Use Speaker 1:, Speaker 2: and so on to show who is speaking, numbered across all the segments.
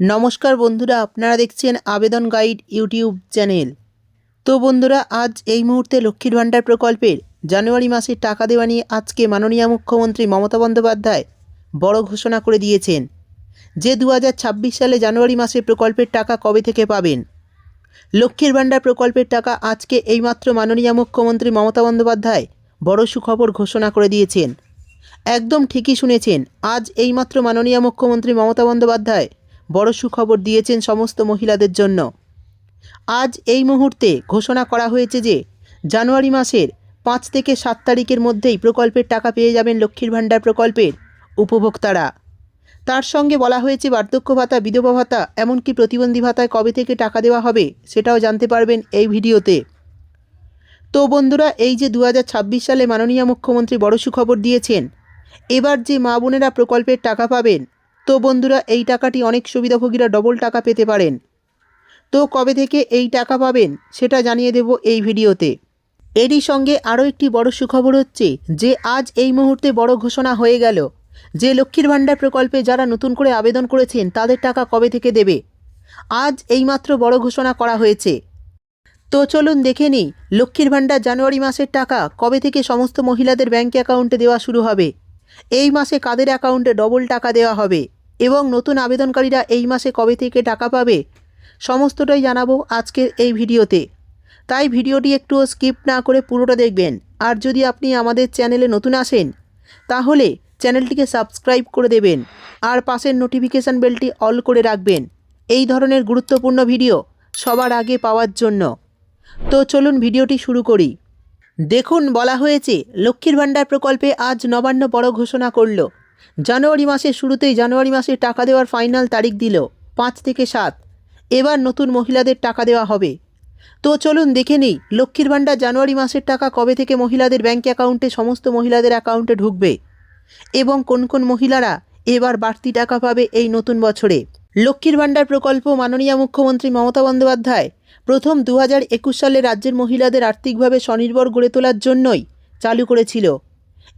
Speaker 1: নমস্কার বন্ধুরা, আপনারা দেখছেন আবেদন গাইড ইউটিউব চ্যানেল। তো বন্ধুরা, আজ এই মুহূর্তে লক্ষ্মীর ভাণ্ডার প্রকল্পের জানুয়ারি মাসের টাকা দেওয়া নিয়ে আজকে মাননীয় মুখ্যমন্ত্রী মমতা বন্দ্যোপাধ্যায় বড় ঘোষণা করে দিয়েছেন যে দু হাজার ছাব্বিশ সালে জানুয়ারি মাসে প্রকল্পের টাকা কবে থেকে পাবেন। লক্ষ্মীর ভাণ্ডার প্রকল্পের টাকা আজকে এইমাত্র মাননীয় মুখ্যমন্ত্রী মমতা বন্দ্যোপাধ্যায় বড় সুখবর ঘোষণা করে দিয়েছেন। একদম ঠিকই শুনেছেন, আজ এইমাত্র মাননীয় মুখ্যমন্ত্রী মমতা বন্দ্যোপাধ্যায় বড় সুখবর দিয়েছেন সমস্ত মহিলাদের জন্য। আজ এই মুহূর্তে ঘোষণা করা হয়েছে যে, জানুয়ারি মাসের পাঁচ থেকে সাত তারিখের মধ্যেই প্রকল্পের টাকা পেয়ে যাবেন লক্ষ্মীর ভাণ্ডার প্রকল্পের উপভোক্তারা। তার সঙ্গে বলা হয়েছে, বার্ধক্য ভাতা, বিধবা ভাতা, এমনকি প্রতিবন্ধী ভাতায় কবে থেকে টাকা দেওয়া হবে সেটাও জানতে পারবেন এই ভিডিওতে। তো বন্ধুরা, এই যে দু হাজার ছাব্বিশ সালে মাননীয় মুখ্যমন্ত্রী বড় সুখবর দিয়েছেন, এবার যে মা বোনেরা প্রকল্পের টাকা পাবেন তো বন্ধুরা, এই টাকাটি অনেক সুবিধাভোগীরা ডবল টাকা পেতে পারেন। তো কবে থেকে এই টাকা পাবেন সেটা জানিয়ে দেব এই ভিডিওতে। এরই সঙ্গে আরও একটি বড় সুখবর হচ্ছে যে, আজ এই মুহূর্তে বড় ঘোষণা হয়ে গেল যে, লক্ষ্মীর ভাণ্ডার প্রকল্পে যারা নতুন করে আবেদন করেছেন, তাদের টাকা কবে থেকে দেবে? আজ এইমাত্র বড় ঘোষণা করা হয়েছে। তো চলুন দেখে নিই, লক্ষ্মীর ভাণ্ডার জানুয়ারি মাসের টাকা কবে থেকে সমস্ত মহিলাদের ব্যাঙ্ক অ্যাকাউন্টে দেওয়া শুরু হবে। এই মাসে কাদের অ্যাকাউন্টে ডবল টাকা দেওয়া হবে? এবং নতুন আবেদনকারীরা এই মাসে কবে থেকে টাকা পাবে? সমস্তটাই জানাব আজকের এই ভিডিওতে। তাই ভিডিওটি একটু স্কিপ না করে পুরোটা দেখবেন। আর যদি আপনি আমাদের চ্যানেলে নতুন আসেন, তাহলে চ্যানেলটিকে সাবস্ক্রাইব করে দেবেন। আর পাশের নোটিফিকেশান বেলটি অল করে রাখবেন। এই ধরনের গুরুত্বপূর্ণ ভিডিও সবার আগে পাওয়ার জন্য। তো চলুন ভিডিওটি শুরু করি। দেখুন বলা হয়েছে, লক্ষ্মীর ভাণ্ডার প্রকল্পে আজ নবান্ন বড় ঘোষণা করল। জানুয়ারি মাসের শুরুতেই জানুয়ারি মাসে টাকা দেওয়ার ফাইনাল তারিখ দিল পাঁচ থেকে সাত। এবার নতুন মহিলাদের টাকা দেওয়া হবে। তো চলুন দেখে নিই, লক্ষ্মীর ভাণ্ডার জানুয়ারি মাসের টাকা কবে থেকে মহিলাদের ব্যাঙ্ক অ্যাকাউন্টে সমস্ত মহিলাদের অ্যাকাউন্টে ঢুকবে? এবং কোন কোন মহিলারা এবার বাড়তি টাকা পাবে এই নতুন বছরে? লক্ষ্মীর ভাণ্ডার প্রকল্প মাননীয় মুখ্যমন্ত্রী মমতা বন্দ্যোপাধ্যায়। প্রথম দু একুশ সালে রাজ্যের মহিলাদের আর্থিকভাবে স্বনির্ভর গড়ে তোলার জন্যই চালু করেছিল।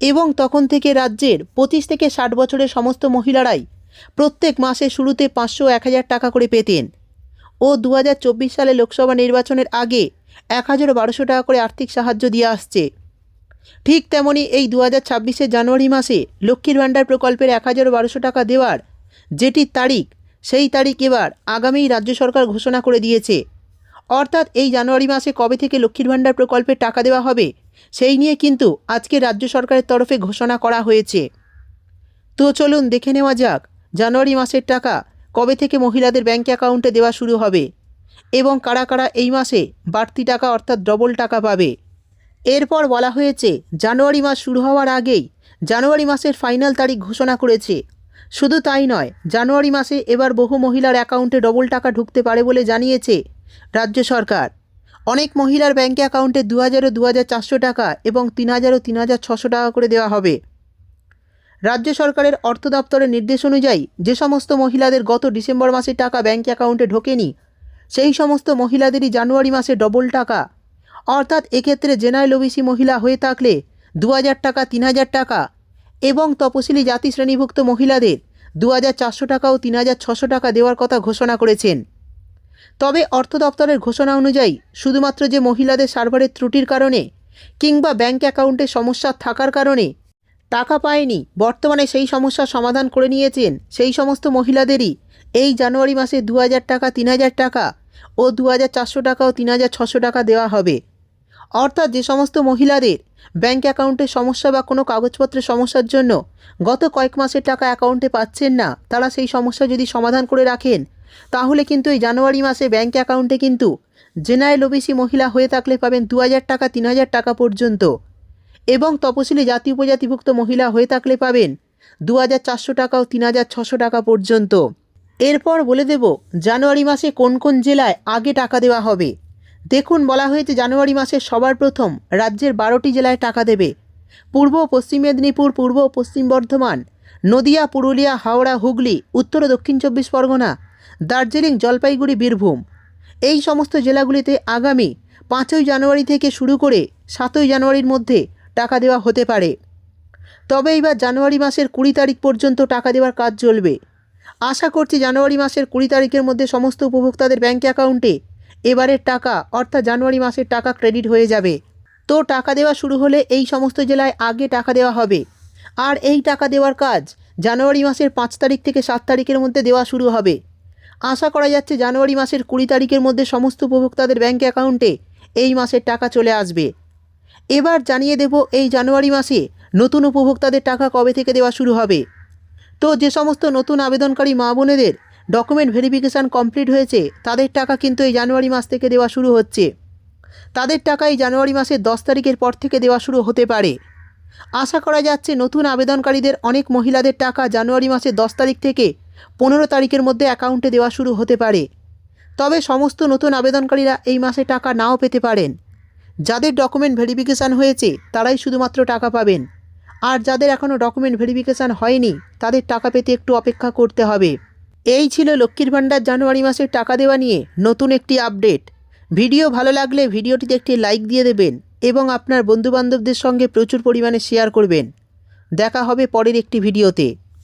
Speaker 1: এবং তখন থেকে রাজ্যের পঁচিশ থেকে ষাট বছরের সমস্ত মহিলারাই প্রত্যেক মাসে শুরুতে পাঁচশো এক হাজার টাকা করে পেতেন। ও দু হাজার চব্বিশ সালে লোকসভা নির্বাচনের আগে এক হাজার বারোশো টাকা করে আর্থিক সাহায্য দিয়ে আসছে। ঠিক তেমনি এই দু হাজার জানুয়ারি মাসে লক্ষ্মীর ভাণ্ডার প্রকল্পের এক হাজার বারোশো টাকা দেওয়ার যেটি তারিখ সেই তারিখ এবার আগামী রাজ্য সরকার ঘোষণা করে দিয়েছে। অর্থাৎ এই জানুয়ারি মাসে কবে থেকে লক্ষ্মীর ভাণ্ডার প্রকল্পে টাকা দেওয়া হবে, সেই নিয়ে কিন্তু আজকে রাজ্য সরকারের তরফে ঘোষণা করা হয়েছে। তো চলুন দেখে নেওয়া যাক, জানুয়ারি মাসের টাকা কবে থেকে মহিলাদের ব্যাঙ্ক অ্যাকাউন্টে দেওয়া শুরু হবে এবং কারা কারা এই মাসে বাড়তি টাকা অর্থাৎ ডবল টাকা পাবে। এরপর বলা হয়েছে, জানুয়ারি মাস শুরু হওয়ার আগেই জানুয়ারি মাসের ফাইনাল তারিখ ঘোষণা করেছে। শুধু তাই নয়, জানুয়ারি মাসে এবার বহু মহিলার অ্যাকাউন্টে ডবল টাকা ঢুকতে পারে বলে জানিয়েছে রাজ্য সরকার। অনেক মহিলার ব্যাঙ্ক অ্যাকাউন্টে দু হাজারও দু হাজার চারশো টাকা এবং তিন হাজারও তিন হাজার ছশো টাকা করে দেওয়া হবে। রাজ্য সরকারের অর্থ দপ্তরের নির্দেশ অনুযায়ী যে সমস্ত মহিলাদের গত ডিসেম্বর মাসে টাকা ব্যাঙ্ক অ্যাকাউন্টে ঢোকেনি, সেই সমস্ত মহিলাদেরই জানুয়ারি মাসে ডবল টাকা। অর্থাৎ এক্ষেত্রে জেনারেল ওবিসি মহিলা হয়ে থাকলে দু হাজার টাকা তিন হাজার টাকা এবং তপশিলি জাতি শ্রেণীভুক্ত মহিলাদের দু হাজার চারশো টাকা ও তিন হাজার ছশো টাকা দেওয়ার কথা ঘোষণা করেছেন। তবে অর্থ দপ্তরের ঘোষণা অনুযায়ী শুধুমাত্র যে মহিলাদের সার্ভারের ত্রুটির কারণে কিংবা ব্যাঙ্ক অ্যাকাউন্টে সমস্যা থাকার কারণে টাকা পায়নি, বর্তমানে সেই সমস্যার সমাধান করে নিয়েছেন সেই সমস্ত মহিলাদেরই এই জানুয়ারি মাসে দু হাজার টাকা তিন হাজার টাকা ও দু হাজার চারশো টাকা ও তিন টাকা দেওয়া হবে। অর্থাৎ যে সমস্ত মহিলাদের ব্যাঙ্ক অ্যাকাউন্টে সমস্যা বা কোনো কাগজপত্রের সমস্যার জন্য গত কয়েক মাসের টাকা অ্যাকাউন্টে পাচ্ছেন না, তারা সেই সমস্যা যদি সমাধান করে রাখেন, তাহলে কিন্তু এই জানুয়ারি মাসে ব্যাঙ্ক অ্যাকাউন্টে কিন্তু জেনারেল ওবিসি মহিলা হয়ে থাকলে পাবেন দু হাজার টাকা তিন হাজার টাকা পর্যন্ত। এবং তপশিলি জাতি উপজাতিভুক্ত মহিলা হয়ে থাকলে পাবেন দু হাজার চারশো টাকা ও তিন হাজার ছশো টাকা পর্যন্ত। এরপর বলে দেব, জানুয়ারি মাসে কোন কোন জেলায় আগে টাকা দেওয়া হবে? দেখুন বলা হয়েছে জানুয়ারি মাসে সবার প্রথম রাজ্যের বারোটি জেলায় টাকা দেবে। পূর্ব পশ্চিম মেদিনীপুর, পূর্ব পশ্চিম বর্ধমান, নদিয়া, পুরুলিয়া, হাওড়া, হুগলি, উত্তর ও দক্ষিণ চব্বিশ পরগনা, দার্জিলিং, জলপাইগুড়ি, বীরভূম। এই সমস্ত জেলাগুলিতে আগামী পাঁচই জানুয়ারি থেকে শুরু করে সাতই জানুয়ারির মধ্যে টাকা দেওয়া হতে পারে। তবে এইবার জানুয়ারি মাসের কুড়ি তারিখ পর্যন্ত টাকা দেওয়ার কাজ চলবে। আশা করছি জানুয়ারি মাসের কুড়ি তারিখের মধ্যে সমস্ত উপভোক্তাদের ব্যাঙ্ক অ্যাকাউন্টে এবারের টাকা, অর্থাৎ জানুয়ারি মাসের টাকা ক্রেডিট হয়ে যাবে। তো টাকা দেওয়া শুরু হলে এই সমস্ত জেলায় আগে টাকা দেওয়া হবে। আর এই টাকা দেওয়ার কাজ জানুয়ারি মাসের পাঁচ তারিখ থেকে সাত তারিখের মধ্যে দেওয়া শুরু হবে। আশা করা যাচ্ছে জানুয়ারি মাসের কুড়ি তারিখের মধ্যে সমস্ত উপভোক্তাদের ব্যাঙ্ক অ্যাকাউন্টে এই মাসের টাকা চলে আসবে। এবার জানিয়ে দেব এই জানুয়ারি মাসে নতুন উপভোক্তাদের টাকা কবে থেকে দেওয়া শুরু হবে। তো যে সমস্ত নতুন আবেদনকারী মা বোনেদের ডকুমেন্ট ভেরিফিকেশান কমপ্লিট হয়েছে। তাদের টাকা কিন্তু এই জানুয়ারি মাস থেকে দেওয়া শুরু হচ্ছে। তাদের টাকা এই জানুয়ারি মাসের দশ তারিখের পর থেকে দেওয়া শুরু হতে পারে। আশা করা যাচ্ছে নতুন আবেদনকারীদের অনেক মহিলাদের টাকা জানুয়ারি মাসের দশ তারিখ থেকে পনেরো তারিখের মধ্যে অ্যাকাউন্টে দেওয়া শুরু হতে পারে। তবে সমস্ত নতুন আবেদনকারীরা এই মাসে টাকা নাও পেতে পারেন। যাদের ডকুমেন্ট ভেরিফিকেশান হয়েছে, তারাই শুধুমাত্র টাকা পাবেন। আর যাদের এখনও ডকুমেন্ট ভেরিফিকেশান হয়নি, তাদের টাকা পেতে একটু অপেক্ষা করতে হবে। এই ছিল লক্ষ্মীর ভাণ্ডার জানুয়ারি মাসের টাকা দেওয়া নিয়ে নতুন একটি আপডেট। ভিডিও ভালো লাগলে ভিডিওটিতে একটি লাইক দিয়ে দেবেন এবং আপনার বন্ধুবান্ধবদের সঙ্গে প্রচুর পরিমাণে শেয়ার করবেন। দেখা হবে পরের একটি ভিডিওতে।